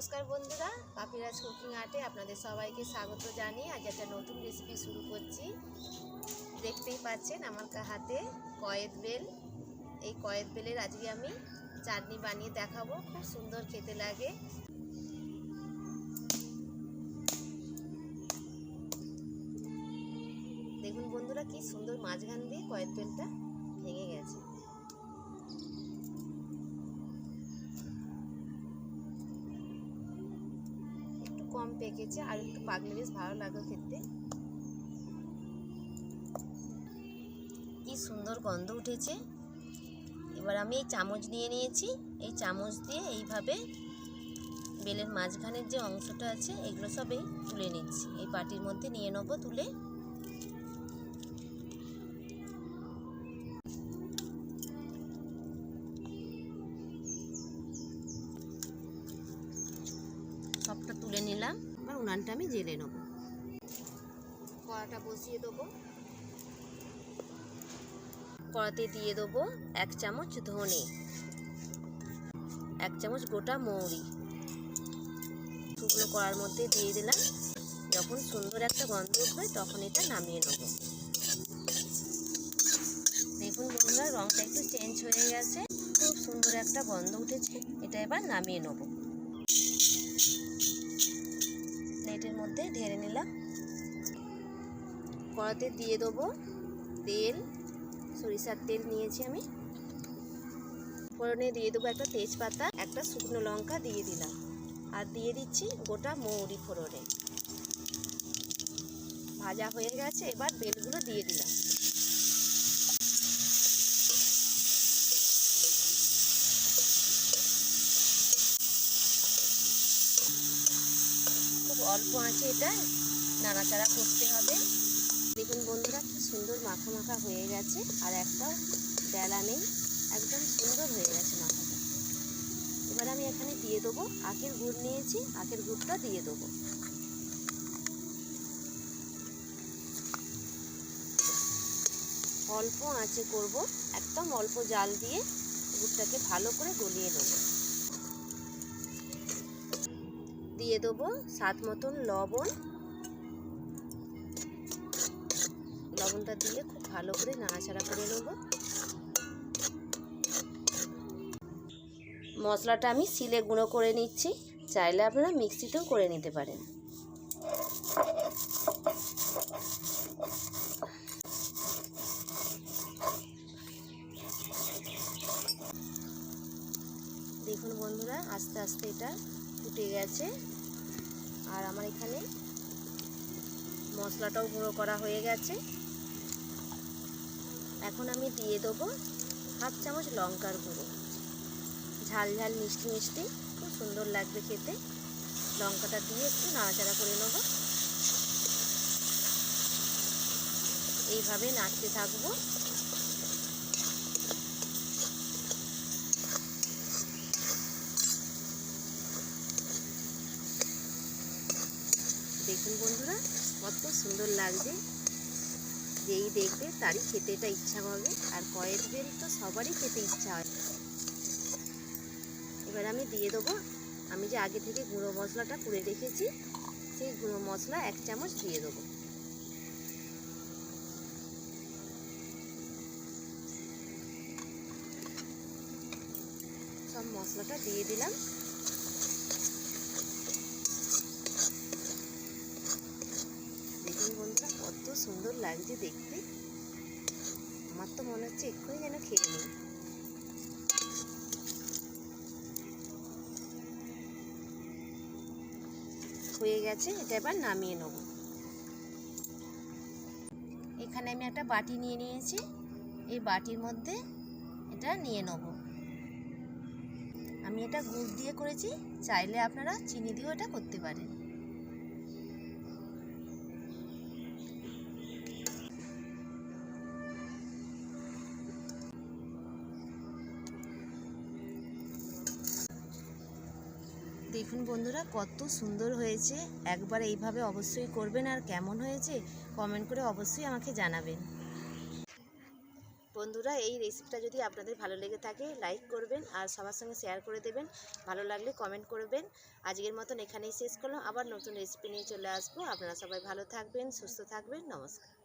নমস্কার বন্ধুরা, পাপিরাজ কুকিং আর্টে আপনাদের সবাইকে স্বাগত জানিয়ে আজ একটা নতুন রেসিপি শুরু করছি। দেখতেই পাচ্ছেন আমার হাতে কয়েদ বেল। এই কয়েদ বেলের আজকে আমি চাটনি বানিয়ে দেখাবো, খুব সুন্দর খেতে লাগে। দেখুন বন্ধুরা, কি সুন্দর মাঝখান দিয়ে কয়েদ বেলটা। কম পেকেছে আর একটু পাকলে বেশ ভালো লাগে খেতে। কি সুন্দর গন্ধ উঠেছে। এবার আমি এই চামচ নিয়ে নিয়েছি। এই চামচ দিয়ে এইভাবে বেলের মাঝখানের যে অংশটা আছে, এগুলো সবই তুলে নিচ্ছি। এই পাটির মধ্যে নিয়ে নেব তুলে। উনানটা আমি জেলে নেব। কড়াটা বসিয়ে দেবো। কড়াতে দিয়ে দেবো এক চামচ ধনে, এক চামচ গোটা মৌরি। শুকনো কড়ার মধ্যে দিয়ে দিলাম। যখন সুন্দর একটা গন্ধ উঠবে তখন এটা নামিয়ে নেব। দেখুন বন্ধুরা রঙটা একটু চেঞ্জ হয়ে গেছে। খুব সুন্দর একটা গন্ধ উঠেছে। এটা এবার নামিয়ে নেব। প্লেটের মধ্যে ঢেলে নিলাম। কড়াতে দিয়ে দেবো তেল, সরিষার তেল নিয়েছি আমি। ফোড়নে দিয়ে দেবো একটা তেজপাতা, একটা শুকনো লঙ্কা দিয়ে দিলাম। আর দিয়ে দিচ্ছি গোটা মৌরি ফোড়নে। ভাজা হয়ে গেছে, এবার বেলগুলো দিয়ে দিলাম। অল্প আঁচে এটা। নাড়াচাড়া করতে হবে। দেখুন বন্ধুরা, কি সুন্দর মাখা মাখা হয়ে গেছে। আর একটা বেলা নেই। একদম সুন্দর হয়ে গেছে মাখাটা। এবার আমি এখানে দিয়ে দেবো আখের গুড় নিয়েছি। আখের গুড়টা দিয়ে দেবো। অল্প আঁচে করব। একদম অল্প জাল দিয়ে গুড়টাকে ভালো করে গলিয়ে নেব। দিয়ে দেবো স্বাদ মতন লবণ। লবণটা দিয়ে খুব ভালো করে নাড়াচাড়া করে নেব। মশলাটা আমি সিলে গুঁড়ো করে নিচ্ছি, চাইলে আপনারা মিক্সিতেও করে নিতে পারেন। দেখুন বন্ধুরা, আস্তে আস্তে এটা ফুটে গেছে। আর আমার এখানে মশলাটাও গুঁড়ো করা হয়ে গেছে। এখন আমি দিয়ে দেবো হাফ চামচ লঙ্কার গুঁড়ো। ঝাল ঝাল, মিষ্টি মিষ্টি, খুব সুন্দর লাগবে খেতে। লঙ্কাটা দিয়ে একটু নাড়াচাড়া করে নেব। এইভাবে নাড়তে থাকব। দেখুন বন্ধুরা, কত সুন্দর লাগছে। যেই দেখবে তারই খেতে এটা ইচ্ছা হবে, আর কয়েক বেল তো সবারই খেতে ইচ্ছা হয়। এবার আমি দিয়ে দেবো, আমি যে আগে থেকে গুঁড়ো মশলাটা করে রেখেছি, সেই গুঁড়ো মশলা এক চামচ দিয়ে দেবো। সব মশলাটা দিয়ে দিলাম দেখুন বন্ধুরা কত সুন্দর লাগছে দেখতে। আমার তো মনে হচ্ছে এক্ষুনি যেন খেয়ে নিই। হয়ে গেছে, এটা এবার নামিয়ে নেব। এখানে আমি একটা বাটি নিয়ে নিয়েছি। এই বাটির মধ্যে এটা নিয়ে নেব। আমি এটা গুড় দিয়ে করেছি, চাইলে আপনারা চিনি দিয়েও এটা করতে পারেন। দেখুন বন্ধুরা, কত সুন্দর হয়েছে। একবার এইভাবে অবশ্যই করবেন আর কেমন হয়েছে কমেন্ট করে অবশ্যই আমাকে জানাবেন। বন্ধুরা, এই রেসিপিটা যদি আপনাদের ভালো লেগে থাকে লাইক করবেন আর সবার সঙ্গে শেয়ার করে দেবেন। ভালো লাগলে কমেন্ট করবেন। আজকের মতন এখানেই শেষ করলাম। আবার নতুন রেসিপি নিয়ে চলে আসব। আপনারা সবাই ভালো থাকবেন, সুস্থ থাকবেন। নমস্কার।